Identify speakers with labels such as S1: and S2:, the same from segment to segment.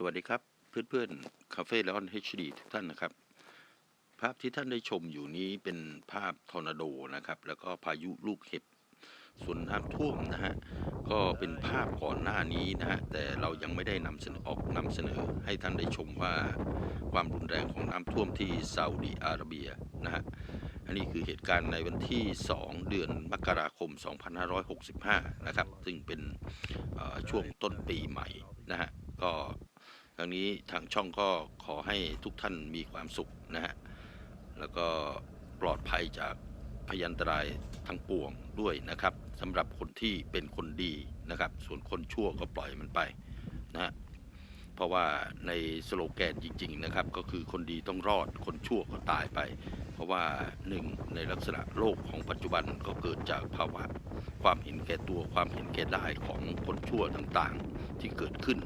S1: สวัสดีครับ เพื่อนๆคาเฟ่เลออน HD ทุกท่านนะครับ ภาพที่ท่านได้ชมอยู่นี้เป็นภาพทอร์นาโดนะครับ แล้วก็พายุลูกเห็บ ส่วนน้ำท่วมนะฮะ ก็เป็นภาพก่อนหน้านี้นะฮะ แต่เรายังไม่ได้นำเสนอออกนำเสนอ ให้ท่านได้ชมว่าความรุนแรงของน้ำท่วมที่ซาอุดิอาระเบียนะฮะ อันนี้คือเหตุการณ์ในวันที่ 2 เดือนมกราคม 2565 นะครับ ซึ่งเป็นช่วงต้นปีใหม่นะฮะ ก็ ทางนี้ทางช่องก็ขอให้ทุกท่านมีความสุขนะฮะ แล้วก็ปลอดภัยจากพยันตรายทั้งปวงด้วยนะครับสำหรับคนที่เป็นคนดีนะครับ ส่วนคนชั่วก็ปล่อยมันไปนะฮะเพราะว่าในสโลแกนจริง ๆ นะครับ ก็คือคนดีต้องรอดคนชั่วก็ตายไป เพราะว่าหนึ่งในลักษณะโลกของปัจจุบันก็เกิดจากภาวะ ความเห็นแก่ตัวความเห็นแก่ได้ของคนชั่วต่างๆที่เกิดขึ้น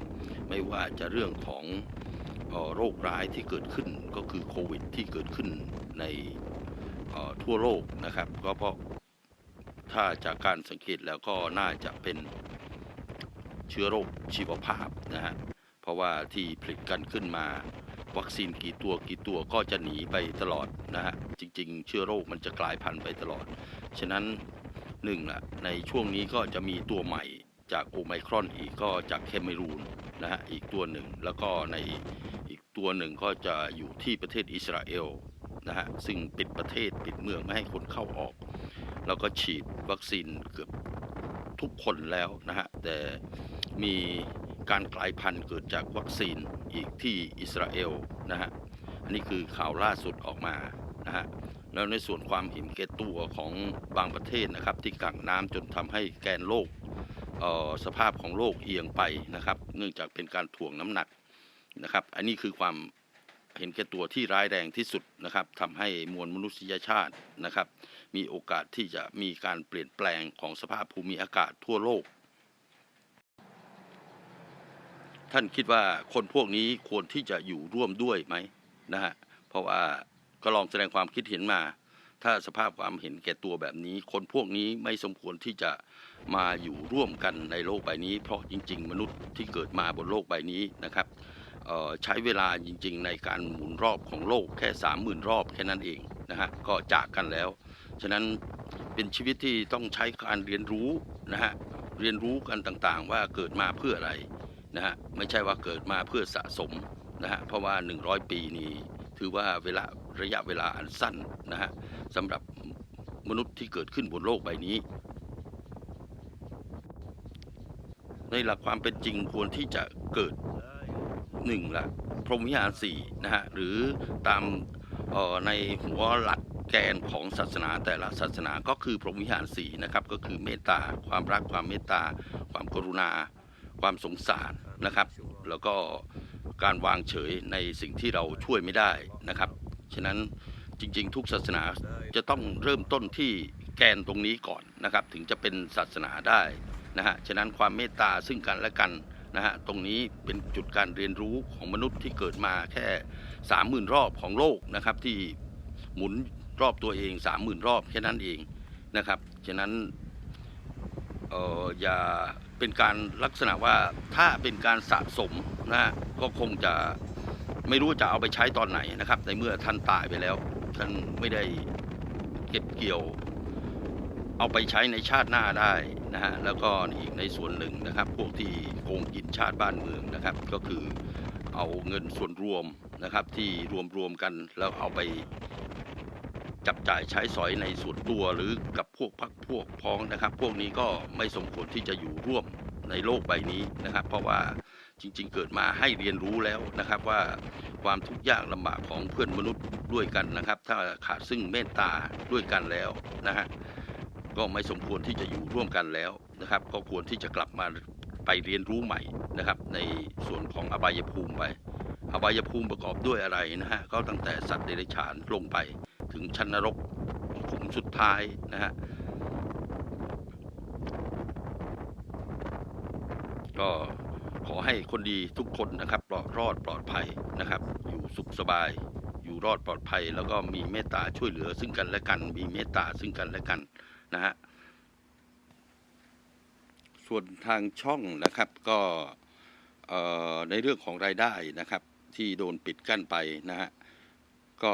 S1: ไม่ว่าจะเรื่องของออโรคร้ายที่เกิดขึ้นก็คือโควิดที่เกิดขึ้นในออทั่วโลกนะครับก็เพราะถ้าจากการสังเกตแล้วก็น่าจะเป็นเชื้อโรคชีวภาพนะฮะเพราะว่าที่ผลิตกันขึ้นมา วัคซีนกี่ตัวกี่ตัวก็จะหนีไปตลอดนะฮะจริง ๆ เชื้อโรคมันจะกลายพันธุ์ไปตลอด ฉะนั้น หนึ่งละในช่วงนี้ก็จะมีตัวใหม่จากโอไมครอนอีกก็จากเคเมรูนนะฮะอีกตัวหนึ่งแล้วก็ในอีกตัวหนึ่งก็จะอยู่ที่ประเทศอิสราเอลนะฮะซึ่งปิดประเทศปิดเมืองไม่ให้คนเข้าออก แล้วก็ฉีดวัคซีนเกือบทุกคนแล้วนะฮะแต่มีการกลายพันธุ์เกิดจากวัคซีนอีกที่อิสราเอลนะฮะอันนี้คือข่าวล่าสุดออกมานะฮะ แล้วในส่วนความเห็นแก่ตัวของบางประเทศนะครับ ที่กักน้ำจนทำให้แกนโลกสภาพของโลกเอียงไปนะครับ เนื่องจากเป็นการถ่วงน้ำหนักนะครับ อันนี้คือความเห็นแก่ตัวที่ร้ายแรงที่สุดนะครับทำให้มวลมนุษยชาตินะครับ มีโอกาสที่จะมีการเปลี่ยนแปลงของสภาพภูมิอากาศทั่วโลก ท่านคิดว่าคนพวกนี้ควรที่จะอยู่ร่วมด้วยไหมนะฮะเพราะว่า ก็ลองแสดงความคิดเห็นมา ถ้าสภาพความเห็นแก่ตัวแบบนี้ คนพวกนี้ไม่สมควรที่จะมาอยู่ร่วมกันในโลกใบนี้ เพราะจริง ๆ มนุษย์ที่เกิดมาบนโลกใบนี้นะครับใช้เวลาจริง ๆ ในการหมุนรอบของโลกแค่สามหมื่นรอบแค่นั้นเองนะฮะก็จากกันแล้ว ฉะนั้นเป็นชีวิตที่ต้องใช้การเรียนรู้นะฮะเรียนรู้กันต่างๆ ว่าเกิดมาเพื่ออะไรนะฮะไม่ใช่ว่าเกิดมาเพื่อสะสมนะฮะเพราะว่า 100 ปีนี้ ถือว่าเวลาระยะเวลาอันสั้นนะฮะสำหรับมนุษย์ที่เกิดขึ้นบนโลกใบนี้ ในหลักความเป็นจริงควรที่จะเกิดหนึ่งละพรหมวิหารสี่นะฮะหรือตามออในหัวหลักแกนของศาสนาแต่ละศาสนาก็คือพรหมวิหารสี่นะครับก็คือเมตตาความรักความเมตตา ความกรุณา ความสงสารนะครับ แล้วก็ การวางเฉยในสิ่งที่เราช่วยไม่ได้นะครับ ฉะนั้นจริง ๆ ทุกศาสนาจะต้องเริ่มต้นที่แกนตรงนี้ก่อนนะครับ ถึงจะเป็นศาสนาได้นะฮะฉะนั้นความเมตตาซึ่งกันและกันนะฮะตรงนี้เป็นจุดการเรียนรู้ของมนุษย์ที่เกิดมาแค่สามหมื่นรอบของโลกนะครับ ที่หมุนรอบตัวเองสามหมื่นรอบแค่นั้นเองนะครับ ฉะนั้นเอออย่า เป็นการลักษณะว่าถ้าเป็นการสะสมนะฮะก็คงจะไม่รู้จะเอาไปใช้ตอนไหนนะครับ ในเมื่อท่านตายไปแล้ว ท่านไม่ได้เก็บเกี่ยว เอาไปใช้ในชาติหน้าได้นะฮะแล้วก็อีกในส่วนหนึ่งนะครับ พวกที่โกงกินชาติบ้านเมืองนะครับ ก็คือเอาเงินส่วนรวมนะครับ ที่รวมรวมกันแล้วเอาไปจับจ่ายใช้สอยในส่วนตัวหรือกับพวกพักพวกพ้องนะครับ พวกนี้ก็ไม่สมควรที่จะอยู่ร่วม ในโลกใบนี้นะครับ เพราะว่าจริงๆ เกิดมาให้เรียนรู้แล้วนะครับว่าความทุกข์ยากลำบากของเพื่อนมนุษย์ด้วยกันนะครับ ถ้าขาดซึ่งเมตตาด้วยกันแล้วนะฮะก็ไม่สมควรที่จะอยู่ร่วมกันแล้วนะครับ ก็ควรที่จะกลับมาไปเรียนรู้ใหม่นะครับ ในส่วนของอบายภูมิไปอบายภูมิประกอบด้วยอะไรนะฮะก็ตั้งแต่สัตว์เดรัจฉานลงไปถึงชั้นนรกขุมสุดท้ายนะฮะ ก็ขอให้คนดีทุกคนนะครับปลอดรอดปลอดภัยนะครับ อยู่สุขสบาย อยู่รอดปลอดภัย แล้วก็มีเมตตาช่วยเหลือซึ่งกันและกัน มีเมตตาซึ่งกันและกันนะฮะส่วนทางช่องนะครับก็ในเรื่องของรายได้นะครับ ที่โดนปิดกั้นไปนะฮะก็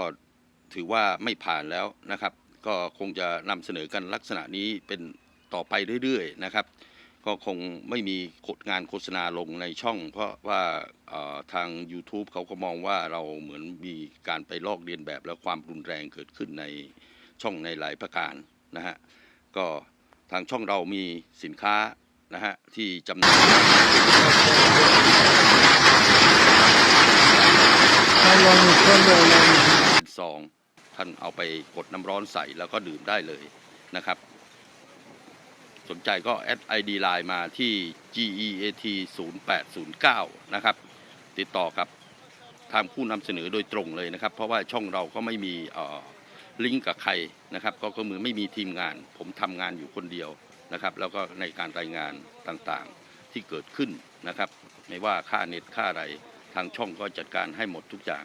S1: ถือว่าไม่ผ่านแล้วนะครับ ก็คงจะนำเสนอกันลักษณะนี้เป็นต่อไปเรื่อยๆนะครับ ก็คงไม่มีงานโฆษณาลงในช่อง เพราะว่าทาง YouTube เขาก็มองว่าเราเหมือนมีการไปลอกเลียนแบบและความรุนแรงเกิดขึ้นในช่องในหลายประการนะฮะก็ทางช่องเรามีสินค้านะฮะที่จำหน่าย
S2: How long is Sunday long?
S1: เป็นซองท่านเอาไปกดน้ำร้อนใส่แล้วก็ดื่มได้เลยนะครับ สนใจก็แอด ID Line มาที่ GEAT 0809นะครับ ติดต่อกับทางผู้นำเสนอโดยตรงเลยนะครับ เพราะว่าช่องเราก็ไม่มีลิงก์กับใครนะครับ ก็ก็มือไม่มีทีมงาน ผมทำงานอยู่คนเดียวนะครับ แล้วก็ในการรายงานต่างๆที่เกิดขึ้นนะครับ ไม่ว่าค่าเน็ตค่าอะไรทางช่องก็จัดการให้หมดทุกอย่าง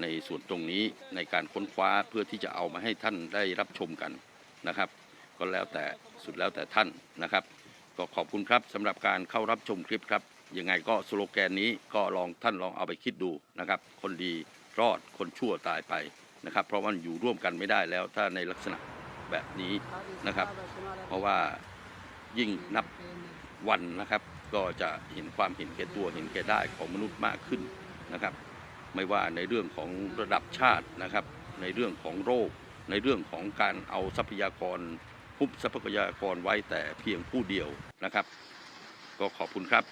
S1: ในส่วนตรงนี้ในการค้นคว้าเพื่อที่จะเอามาให้ท่านได้รับชมกันนะครับ ก็แล้วแต่สุดแล้วแต่ท่านนะครับ ก็ขอบคุณครับสำหรับการเข้ารับชมคลิปครับยังไงก็สโลแกนนี้ก็ลองท่านลองเอาไปคิดดูนะครับ คนดีรอดคนชั่วตายไปนะครับ เพราะมันอยู่ร่วมกันไม่ได้แล้วถ้าในลักษณะแบบนี้นะครับ เพราะว่ายิ่งนับวันนะครับ ก็จะเห็นความเห็นแก่ตัวเห็นแก่ได้ของมนุษย์มากขึ้นนะครับ ไม่ว่าในเรื่องของระดับชาตินะครับ ในเรื่องของโรค ในเรื่องของการเอาทรัพยากร ฮุบทรัพยากรไว้แต่เพียงผู้เดียวนะครับ ก็ขอบคุณครับ